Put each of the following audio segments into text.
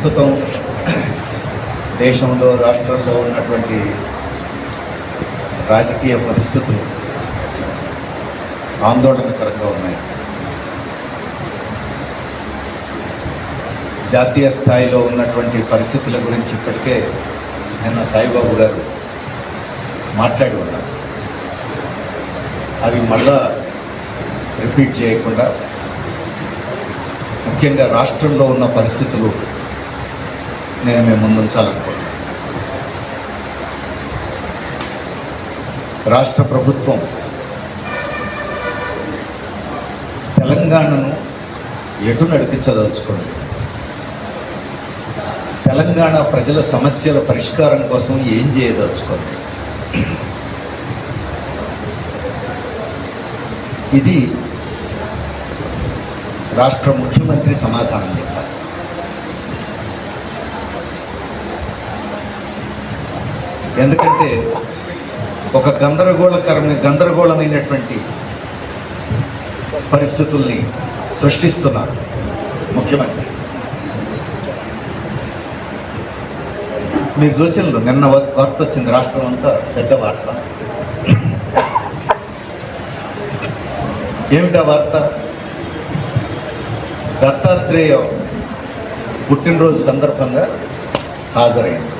ప్రస్తుతం దేశంలో రాష్ట్రంలో ఉన్నటువంటి రాజకీయ పరిస్థితులు ఆందోళనకరంగా ఉన్నాయి. జాతీయ స్థాయిలో ఉన్నటువంటి పరిస్థితుల గురించి ఇప్పటికే నిన్న సాయిబాబు గారు మాట్లాడి ఉన్నారు. అవి మళ్ళా రిపీట్ చేయకుండా ముఖ్యంగా రాష్ట్రంలో ఉన్న పరిస్థితులు నేను మేము ముందుంచాలనుకుంటున్నాను. రాష్ట్ర ప్రభుత్వం తెలంగాణను ఎటు నడిపించదలుచుకుంది? తెలంగాణ ప్రజల సమస్యల పరిష్కారం కోసం ఏం చేయదలుచుకుంది? ఇది రాష్ట్ర ముఖ్యమంత్రి సమాధానం చెప్పాలి. ఎందుకంటే ఒక గందరగోళకరమైన గందరగోళమైనటువంటి పరిస్థితుల్ని సృష్టిస్తున్నారు ముఖ్యమంత్రి. మీరు చూసినారు నిన్న వార్త వచ్చింది రాష్ట్రం అంతా పెద్ద వార్త. ఏమిటా వార్త? దత్తాత్రేయ పుట్టినరోజు సందర్భంగా హాజరైంది.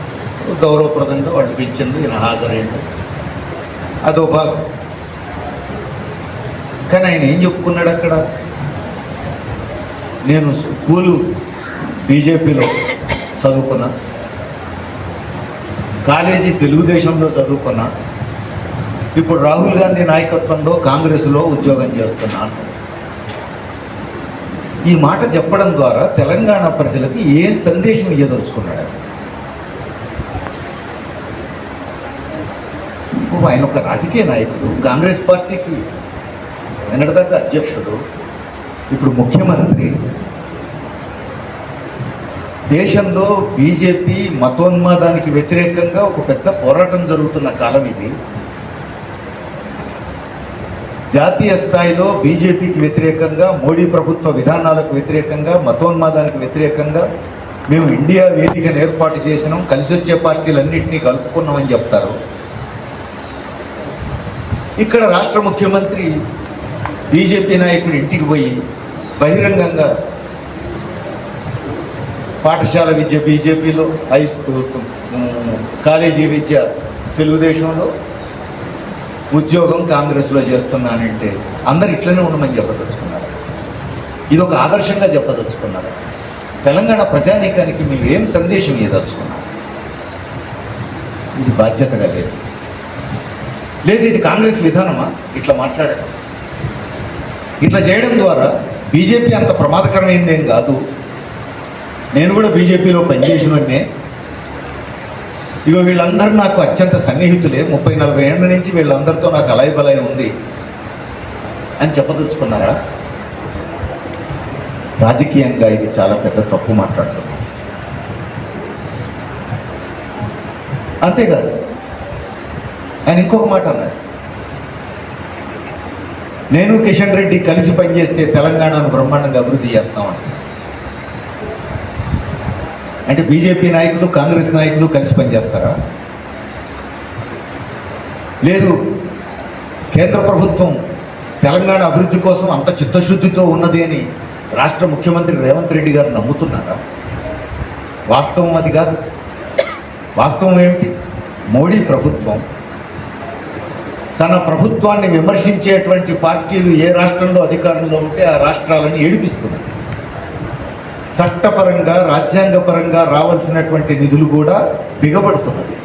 గౌరవప్రదంగా వాళ్ళు పిలిచింది ఈయన హాజరైంది అదో భాగం. కానీ ఆయన ఏం చెప్పుకున్నాడు అక్కడ? నేను స్కూలు బీజేపీలో చదువుకున్నా. కాలేజీ తెలుగుదేశంలో చదువుకున్నా. ఇప్పుడు రాహుల్ గాంధీ నాయకత్వంలో కాంగ్రెస్లో ఉద్యోగం చేస్తున్నాను ఈ మాట చెప్పడం ద్వారా తెలంగాణ ప్రజలకు ఏ సందేశం ఇవ్వదలుచుకున్నాడు ఆయన? ఓ, ఆయన ఒక రాజకీయ నాయకుడు కాంగ్రెస్ పార్టీకి నిన్నటిదాకా అధ్యక్షుడు ఇప్పుడు ముఖ్యమంత్రి దేశంలో బీజేపీ మతోన్మాదానికి వ్యతిరేకంగా ఒక పెద్ద పోరాటం జరుగుతున్న కాలం ఇది జాతీయ స్థాయిలో బీజేపీకి వ్యతిరేకంగా మోడీ ప్రభుత్వ విధానాలకు వ్యతిరేకంగా మతోన్మాదానికి వ్యతిరేకంగా మేము ఇండియా వేదికను ఏర్పాటు చేసినాం కలిసి వచ్చే పార్టీలన్నింటినీ కలుపుకున్నామని చెప్తారు ఇక్కడ రాష్ట్ర ముఖ్యమంత్రి బీజేపీ నాయకుడు ఇంటికి పోయి బహిరంగంగా పాఠశాల విద్య బీజేపీలో హై స్కూల్ కాలేజీ విద్య తెలుగుదేశంలో ఉద్యోగం కాంగ్రెస్లో చేస్తున్నానంటే అందరు ఇట్లనే ఉండమని చెప్పదలుచుకున్నారు. ఇది ఒక ఆదర్శంగా చెప్పదలుచుకున్నారు. తెలంగాణ ప్రజానీకానికి మీరు ఏం సందేశం ఇవ్వదలుచుకున్నారు ఇది బాధ్యతగా లేదు. లేదు ఇది కాంగ్రెస్ విధానమా? ఇట్లా మాట్లాడటం ఇట్లా చేయడం ద్వారా బీజేపీ అంత ప్రమాదకరమైందేం కాదు. నేను కూడా బీజేపీలో పనిచేసినన్నే ఇగో వీళ్ళందరూ నాకు అత్యంత సన్నిహితులే. ముప్పై నలభై ఏళ్ళ నుంచి వీళ్ళందరితో నాకు అలాయి బలాయి ఉంది అని చెప్పదలుచుకున్నారా? రాజకీయంగా ఇది చాలా పెద్ద తప్పు మాట్లాడుతున్నారు అంతేకాదు ఆయన ఇంకొక మాట అన్నాడు నేను కిషన్ రెడ్డి కలిసి పనిచేస్తే తెలంగాణను బ్రహ్మాండంగా అభివృద్ధి చేస్తామని. అంటే బీజేపీ నాయకులు కాంగ్రెస్ నాయకులు కలిసి పనిచేస్తారా? లేదు. కేంద్ర ప్రభుత్వం తెలంగాణ అభివృద్ధి కోసం అంత చిత్తశుద్ధితో ఉన్నది అని రాష్ట్ర ముఖ్యమంత్రి రేవంత్ రెడ్డి గారు నమ్ముతున్నారా? వాస్తవం అది కాదు. వాస్తవం ఏమిటి? మోడీ ప్రభుత్వం తన ప్రభుత్వాన్ని విమర్శించేటువంటి పార్టీలు ఏ రాష్ట్రంలో అధికారంలో ఉంటే ఆ రాష్ట్రాలను ఏడిపిస్తున్నాయి చట్టపరంగా రాజ్యాంగపరంగా రావాల్సినటువంటి నిధులు కూడా బిగబడుతున్నది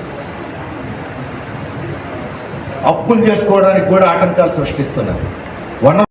అప్పులు చేసుకోవడానికి కూడా ఆటంకాలు సృష్టిస్తున్నది వన